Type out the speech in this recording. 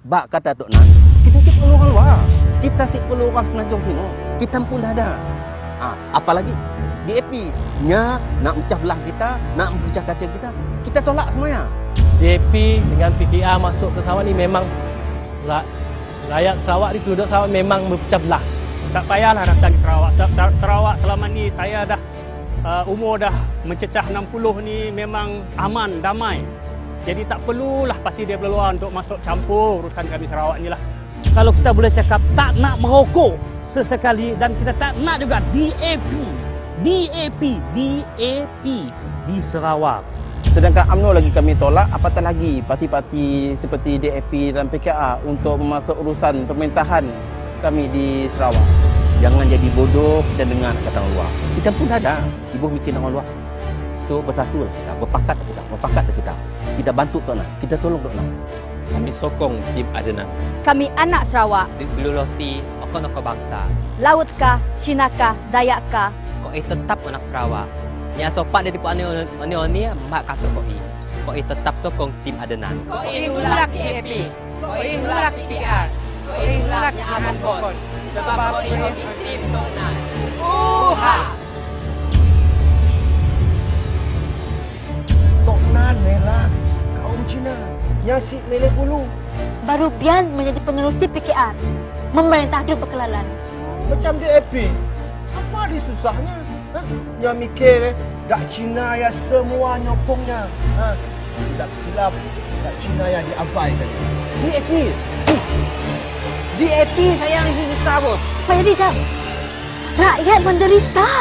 Bak kata Tok Nan, kita si perlu orang luar. Kita si perlu orang senajong sini. Kita pun dah ada. Ha, apalagi DAP. Nya nak pecah belah kita, nak pecah kaca kita. Kita tolak semuanya. DAP dengan PKR masuk ke Sarawak ni memang ra- rakyat Sarawak ni penduduk Sarawak memang berpecah belah. Tak payahlah datang ke Sarawak. Sa- Sa- Sarawak selama ni saya dah uh, umur dah mencecah 60 ni memang aman, damai. Jadi tak perlulah pasti dia luar untuk masuk campur urusan kami Sarawak ni lah. Kalau kita boleh cakap tak nak merokok sesekali dan kita tak nak juga DAP. DAP, DAP di Sarawak. Sedangkan UMNO lagi kami tolak, apatah lagi parti-parti seperti DAP dan PKR untuk memasuk urusan pemerintahan kami di Sarawak. Jangan jadi bodoh kita dengar kata orang luar. Kita pun ada sibuk bikin orang luar. So bersatu lah kita, berpakat lah kita, berpakat lah kita. Kita bantu Tok Nan, kita tolong Tok Nan. Kami sokong tim Adnan. Kami anak Sarawak, Luloti okon-okon bangsa. laut kah, Cina kah, Dayak kah, Kok i tetap anak Sarawak. Yang sopak dia tipu ane ane ni mak kasut kok i. Kok i tetap sokong tim Adnan. Kau nolak DAP. Kau nolak PR. Kau nolak Aman Kon. Sebab kau hoki tim Tonan. Uha! Yang si melek bulu. baru Bian menjadi penerusi PKR. Memerintah dua perkelalan. Macam DAP. Apa dia susahnya? Ha? Yang mikir eh, dak Cina yang semua nyokongnya. Ha? Tak silap, dak Cina yang diabaikan. DAP. DAP sayang isi susah bos. Supaya dia Rakyat menderita.